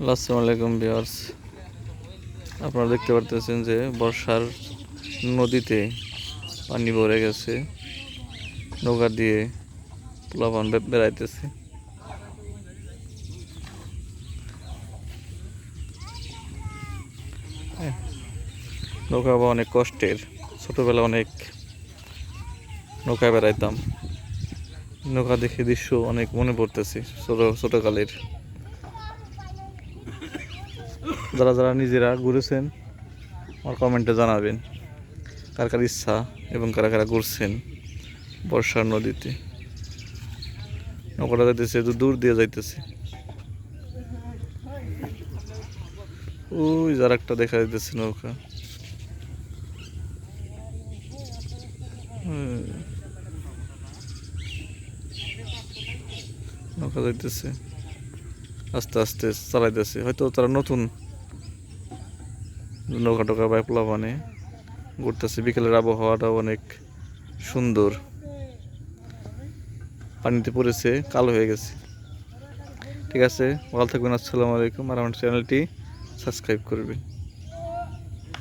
আসসালামু আলাইকুম বিয়ার্স আপনারা দেখতে পারতেছেন যে বর্ষার নদীতে পানি ভরে গেছে, নৌকা দিয়ে প্লাবন বে- বেড়াইতেছে। নৌকা বা অনেক কষ্টের। ছোটবেলা অনেক নৌকায় বেড়াইতাম। নৌকা দেখে দৃশ্য অনেক মনে পড়তেছে ছোট ছোটকালের। যারা যারা নিজেরা ঘুরেছেন, আমার কমেন্টে জানাবেন কার কার ইচ্ছা এবং কারা কারা ঘুরছেন বর্ষার নদীতে। নৌকাটা যাইতেছে দূর- দিয়ে যাইতেছে। ওই যার একটা দেখা যাইতেছে নৌকা। নৌকা যাইতেছে, আস্তে আস্তে চালাইতেছে। হয়তো তারা নতুন নৌকা টোকা বা প্লাবানে ঘুরতেছে। বিকেলের আবহাওয়াটা অনেক সুন্দর। পানিতে পড়েছে, কালো হয়ে গেছে। ঠিক আছে, ভালো থাকবেন, আসসালামু আলাইকুম। আর আমার চ্যানেলটি সাবস্ক্রাইব করবেন।